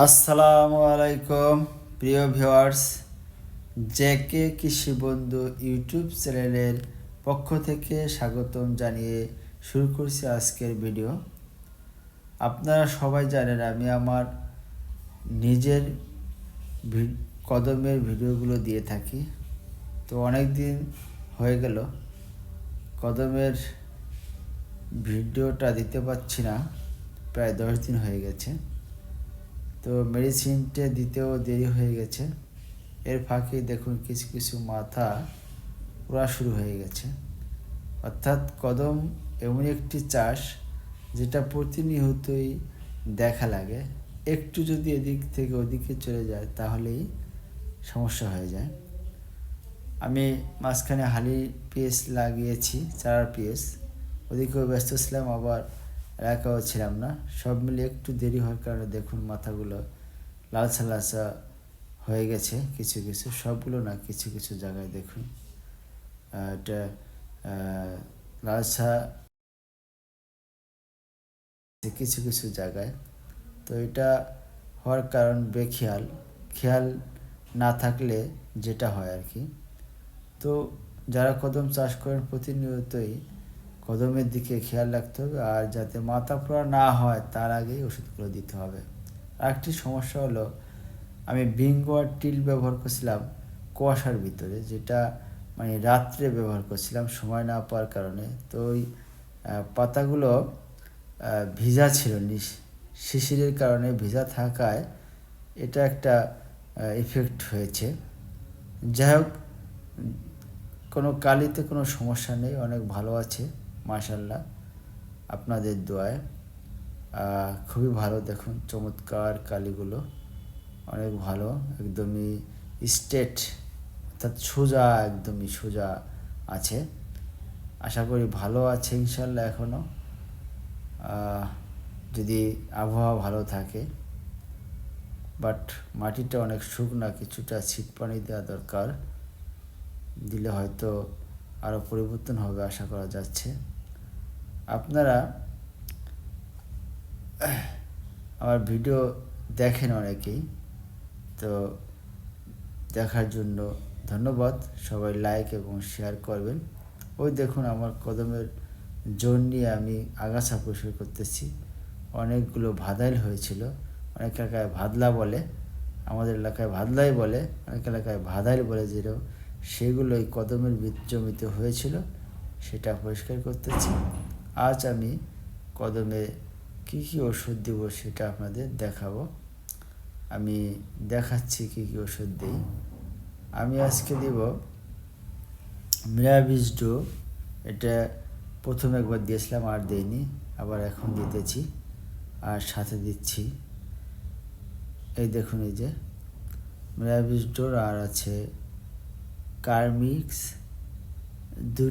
আসসালামু আলাইকুম, প্রিয় ভিউয়ার্স, জেকে কৃষি বন্ধু ইউটিউব চ্যানেলের পক্ষ থেকে স্বাগতম জানিয়ে শুরু করছি আজকের ভিডিও। আপনারা সবাই জানেন আমি আমার নিজের কদমের ভিডিওগুলো দিয়ে থাকি। তো অনেক দিন হয়ে গেল, কদমের ভিডিওটা দিতে পারছি না, প্রায় দশ দিন হয়ে গেছে। তো মেডিসিনটা দিতেও দেরি হয়ে গেছে। এর ফাঁকে দেখুন কিছু কিছু মাথা পোড়া শুরু হয়ে গেছে। অর্থাৎ কদম এমন একটি চাষ যেটা প্রতিনিয়তই দেখা লাগে। একটু যদি এদিক থেকে ওদিকে চলে যায় তাহলেই সমস্যা হয়ে যায়। আমি মাঝখানে হালি পিএস লাগিয়েছি, চারার পিএস। ওদিকেও ব্যস্ত ছিলাম, আবার এলাকাও ছিলাম না। সব মিলে একটু দেরি হওয়ার কারণে দেখুন মাথাগুলো লালসা লালসা হয়ে গেছে কিছু কিছু। সবগুলো না কিছু কিছু জায়গায় দেখুন। এটা লালসা কিছু কিছু জায়গায়। তো এটা হওয়ার কারণ বেখেয়াল। খেয়াল না থাকলে যেটা হয় আর কি। তো যারা কদম চাষ করেন প্রতিনিয়তই কদমের দিকে খেয়াল রাখতে হবে আর যাতে মাথা পোড়া না হয়, তার আগেই ওষুধগুলো দিতে হবে। আরেকটি সমস্যা হলো, আমি বিঙ্গো আর টিল ব্যবহার করছিলাম কুয়াশার ভিতরে, যেটা মানে রাত্রে ব্যবহার করছিলাম, সময় না পাওয়ার কারণে। তো ওই পাতাগুলো ভিজা ছিল শিশিরের কারণে ভিজা থাকায় এটা একটা ইফেক্ট হয়েছে। যাই হোক, কোনো কালিতে কোনো সমস্যা নেই, অনেক ভালো আছে। মাশাল্লাহ আপনাদের দোয়ায়। খুবই ভালো দেখুন, চমৎকার কালিগুলো। অনেক ভালো, একদমই স্টেট অর্থাৎ সোজা, একদমই সোজা আছে। আশা করি ভালো আছে ইনশাল্লাহ এখনও যদি আবহাওয়া ভালো থাকে বাট মাটিটা অনেক শুকনা, কিছুটা শীত পানি দেওয়া দরকার। দিলে হয়তো আরও পরিবর্তন হবে আশা করা যাচ্ছে। আপনারা আমার ভিডিও দেখেন অনেকেই, তো দেখার জন্য ধন্যবাদ। সবাই লাইক এবং শেয়ার করবেন। ওই দেখুন আমার কদমের জোর নিয়ে আমি আগাছা পরিষ্কার করতেছি। অনেকগুলো ভাদাইল হয়েছিল। অনেক এলাকায় ভাদলা বলে, আমাদের এলাকায় ভাদলাই বলে, অনেক এলাকায় ভাদাইল বলে যেটা সেগুলো এই কদমের বীজ জমিতে হয়েছিল, সেটা পরিষ্কার করতেছি। আজ আমি কদমে কী কী ওষুধ দেব সেটা আপনাদের দেখাবো। আমি দেখাচ্ছি কী কী ওষুধ দিই। আমি আজকে দেব মিরাবিজ ডো এটা প্রথম একবার দিয়েছিলাম, আর দেইনি, আবার এখন দিতেছি। আর সাথে দিচ্ছি, এই দেখুন এই যে মিরাবিজ ডোর, আর আছে Carmix do